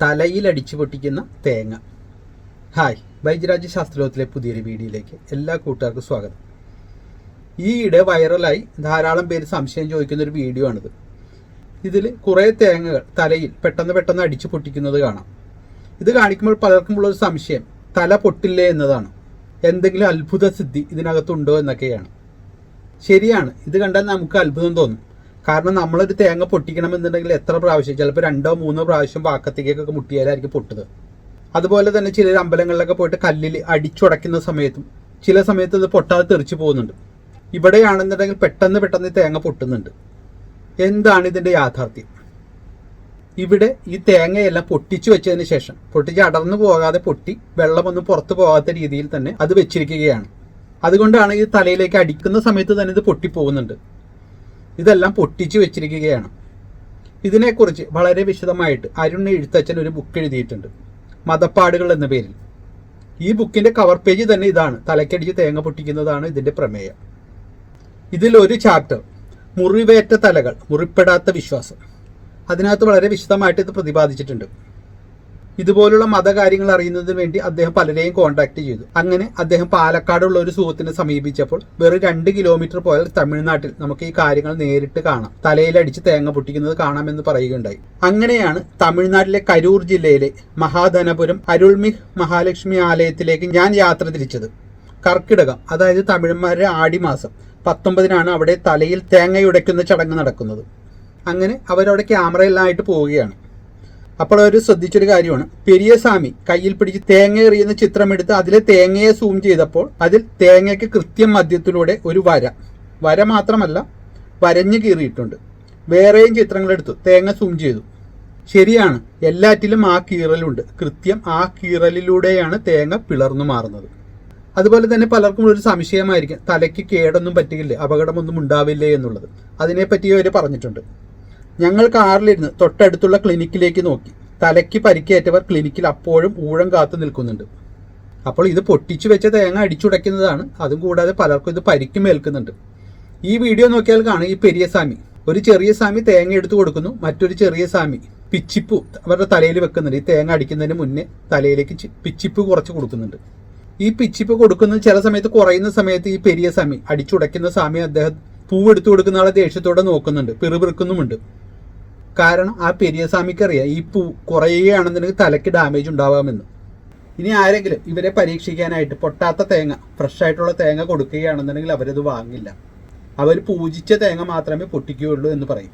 തലയിൽ അടിച്ചു പൊട്ടിക്കുന്ന തേങ്ങ. ഹായ് വൈദ്യരാജ് ശാസ്ത്രലോകത്തിലെ പുതിയൊരു വീഡിയോയിലേക്ക് എല്ലാ കൂട്ടുകാർക്കും സ്വാഗതം. ഈയിടെ വൈറലായി ധാരാളം പേര് സംശയം ചോദിക്കുന്ന ഒരു വീഡിയോ ആണിത് ഇതിൽ കുറേ തേങ്ങകൾ തലയിൽ പെട്ടെന്ന് പെട്ടെന്ന് അടിച്ചു പൊട്ടിക്കുന്നത് കാണാം. ഇത് കാണിക്കുമ്പോൾ പലർക്കുമുള്ള ഒരു സംശയം തല പൊട്ടില്ലേ എന്നതാണ്. എന്തെങ്കിലും അത്ഭുത സിദ്ധി ഇതിനകത്തുണ്ടോ എന്നൊക്കെയാണ്. ശരിയാണ് ഇത് കണ്ടാൽ നമുക്ക് അത്ഭുതം തോന്നും. കാരണം നമ്മളൊരു തേങ്ങ പൊട്ടിക്കണമെന്നുണ്ടെങ്കിൽ എത്ര പ്രാവശ്യം? ചിലപ്പോൾ രണ്ടോ മൂന്നോ പ്രാവശ്യം വാക്കത്തേക്കൊക്കെ മുട്ടിയാലായിരിക്കും പൊട്ടത് അതുപോലെ തന്നെ ചില അമ്പലങ്ങളിലൊക്കെ പോയിട്ട് കല്ലിൽ അടിച്ചുടയ്ക്കുന്ന സമയത്തും ചില സമയത്ത് ഇത് പൊട്ടാതെ തെറിച്ചു പോകുന്നുണ്ട്. ഇവിടെയാണെന്നുണ്ടെങ്കിൽ പെട്ടെന്ന് പെട്ടെന്ന് തേങ്ങ പൊട്ടുന്നുണ്ട്. എന്താണ് ഇതിന്റെ യാഥാർത്ഥ്യം? ഇവിടെ ഈ തേങ്ങയെല്ലാം പൊട്ടിച്ചു വെച്ചതിന് ശേഷം പൊട്ടിച്ച് അടർന്നു പോകാതെ പൊട്ടി വെള്ളമൊന്നും പുറത്തു പോകാത്ത രീതിയിൽ തന്നെ അത് വെച്ചിരിക്കുകയാണ്. അതുകൊണ്ടാണ് ഈ തലയിലേക്ക് അടിക്കുന്ന സമയത്ത് തന്നെ ഇത് പൊട്ടിപ്പോകുന്നുണ്ട്. ഇതെല്ലാം പൊട്ടിച്ചു വെച്ചിരിക്കുകയാണ്. ഇതിനെക്കുറിച്ച് വളരെ വിശദമായിട്ട് അരുൺ എഴുത്തച്ഛൻ ഒരു ബുക്ക് എഴുതിയിട്ടുണ്ട്. മതപ്പാടുകൾ എന്ന പേരിൽ. ഈ ബുക്കിന്റെ കവർ പേജ് തന്നെ ഇതാണ്. തലക്കടിച്ച് തേങ്ങ പൊട്ടിക്കുന്നതാണ് ഇതിന്റെ പ്രമേയം. ഇതിൽ ഒരു ചാപ്റ്റർ മുറിവേറ്റ തലകൾ മുറിപ്പെടാത്ത വിശ്വാസം. അതിനകത്ത് വളരെ വിശദമായിട്ട് ഇത് പ്രതിപാദിച്ചിട്ടുണ്ട്. ഇതുപോലുള്ള മതകാര്യങ്ങൾ അറിയുന്നതിന് വേണ്ടി അദ്ദേഹം പലരെയും കോൺടാക്ട് ചെയ്തു. അങ്ങനെ അദ്ദേഹം പാലക്കാടുള്ള ഒരു സുഹൃത്തിനെ സമീപിച്ചപ്പോൾ വെറും രണ്ട് കിലോമീറ്റർ പോയാൽ തമിഴ്നാട്ടിൽ നമുക്ക് ഈ കാര്യങ്ങൾ നേരിട്ട് കാണാം. തലയിലടിച്ച് തേങ്ങ പൊട്ടിക്കുന്നത് കാണാമെന്ന് പറയുകയുണ്ടായി. അങ്ങനെയാണ് തമിഴ്നാട്ടിലെ കരൂർ ജില്ലയിലെ മഹാധനപുരം അരുൾമിഹ് മഹാലക്ഷ്മി ആലയത്തിലേക്ക് ഞാൻ യാത്ര തിരിച്ചത്. കർക്കിടകം അതായത് തമിഴന്മാരുടെ ആടിമാസം. പത്തൊമ്പതിനാണ് അവിടെ തലയിൽ തേങ്ങയുടയ്ക്കുന്ന ചടങ്ങ് നടക്കുന്നത്. അങ്ങനെ അവരവിടെ ക്യാമറയിലായിട്ട് പോവുകയാണ്. അപ്പോൾ അവർ ശ്രദ്ധിച്ചൊരു കാര്യമാണ്. പെരിയസ്വാമി കയ്യിൽ പിടിച്ച് തേങ്ങ എറിയുന്ന ചിത്രമെടുത്ത് അതിലെ തേങ്ങയെ സൂം ചെയ്തപ്പോൾ അതിൽ തേങ്ങയ്ക്ക് കൃത്യം മധ്യത്തിലൂടെ ഒരു വര. വര മാത്രമല്ല വരഞ്ഞു കീറിയിട്ടുണ്ട്. വേറെയും ചിത്രങ്ങളെടുത്തു തേങ്ങ സൂം ചെയ്തു. ശരിയാണ് എല്ലാറ്റിലും ആ കീറലുണ്ട്. കൃത്യം ആ കീറലിലൂടെയാണ് തേങ്ങ പിളർന്നു മാറുന്നത്. അതുപോലെ തന്നെ പലർക്കും ഒരു സംശയമായിരിക്കും തലയ്ക്ക് കേടൊന്നും പറ്റില്ല അപകടമൊന്നും ഉണ്ടാവില്ലേ എന്നുള്ളത്. അതിനെപ്പറ്റി അവർ പറഞ്ഞിട്ടുണ്ട്. ഞങ്ങൾ കാറിലിരുന്ന് തൊട്ടടുത്തുള്ള ക്ലിനിക്കിലേക്ക് നോക്കി. തലയ്ക്ക് പരിക്കേറ്റവർ ക്ലിനിക്കിൽ അപ്പോഴും ഊഴം കാത്തു നിൽക്കുന്നുണ്ട്. അപ്പോൾ ഇത് പൊട്ടിച്ചു വെച്ച തേങ്ങ അടിച്ചുടയ്ക്കുന്നതാണ്. അതും കൂടാതെ പലർക്കും ഇത് പരിക്കും ഏൽക്കുന്നുണ്ട് ഈ വീഡിയോ നോക്കിയാൽ കാണും ഈ പെരിയ സ്വാമി ഒരു ചെറിയ സ്വാമി തേങ്ങ എടുത്തു കൊടുക്കുന്നു. മറ്റൊരു ചെറിയ സ്വാമി പിച്ചിപ്പ് അവരുടെ തലയിൽ വെക്കുന്നുണ്ട്. ഈ തേങ്ങ അടിക്കുന്നതിന് മുന്നേ തലയിലേക്ക് പിച്ചിപ്പ് കുറച്ച് കൊടുക്കുന്നുണ്ട്. ഈ പിച്ചിപ്പ് കൊടുക്കുന്നത് ചില സമയത്ത് കുറയുന്ന സമയത്ത് ഈ പെരിയ സ്വാമി അടിച്ചുടയ്ക്കുന്ന സ്വാമി അദ്ദേഹം പൂവെടുത്തു കൊടുക്കുന്ന ആളെ ദേഷ്യത്തോടെ നോക്കുന്നുണ്ട്. പിറുപിറുക്കുന്നുമുണ്ട്. കാരണം ആ പെരിയസ്വാമിക്ക് അറിയാം. ഈ പൂ കുറയുകയാണെന്നുണ്ടെങ്കിൽ തലയ്ക്ക് ഡാമേജ് ഉണ്ടാവാമെന്ന്. ഇനി ആരെങ്കിലും ഇവരെ പരീക്ഷിക്കാനായിട്ട് പൊട്ടാത്ത തേങ്ങ ഫ്രഷ് ആയിട്ടുള്ള തേങ്ങ കൊടുക്കുകയാണെന്നുണ്ടെങ്കിൽ അവരത് വാങ്ങില്ല. അവർ പൂജിച്ച തേങ്ങ മാത്രമേ പൊട്ടിക്കുകയുള്ളൂ എന്ന് പറയും.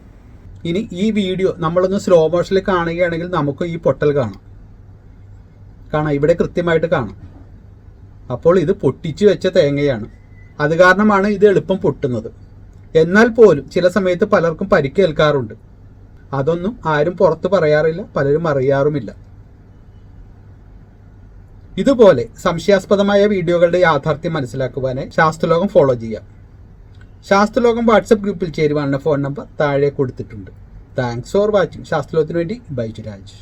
ഇനി ഈ വീഡിയോ നമ്മളൊന്ന് സ്ലോ മോഷനിൽ കാണുകയാണെങ്കിൽ നമുക്ക് ഈ പൊട്ടൽ കാണാം. കാണാം. ഇവിടെ കൃത്യമായിട്ട് കാണാം. അപ്പോൾ ഇത് പൊട്ടിച്ചു വെച്ച തേങ്ങയാണ്. അത് കാരണമാണ് ഇത് എളുപ്പം പൊട്ടുന്നത്. എന്നാൽ പോലും ചില സമയത്ത് പലർക്കും പരിക്കേൽക്കാറുണ്ട്. അതൊന്നും ആരും പുറത്ത് പറയാറില്ല പലരും അറിയാറുമില്ല. ഇതുപോലെ സംശയാസ്പദമായ വീഡിയോകളുടെ യാഥാർത്ഥ്യം മനസ്സിലാക്കുവാനായി ശാസ്ത്രലോകം ഫോളോ ചെയ്യാം. ശാസ്ത്രലോകം വാട്സപ്പ് ഗ്രൂപ്പിൽ ചേരുവാനുള്ള ഫോൺ നമ്പർ താഴെ കൊടുത്തിട്ടുണ്ട്. താങ്ക്സ് ഫോർ വാച്ചിങ് ശാസ്ത്രലോകത്തിന് വേണ്ടി ബൈജുരാജ്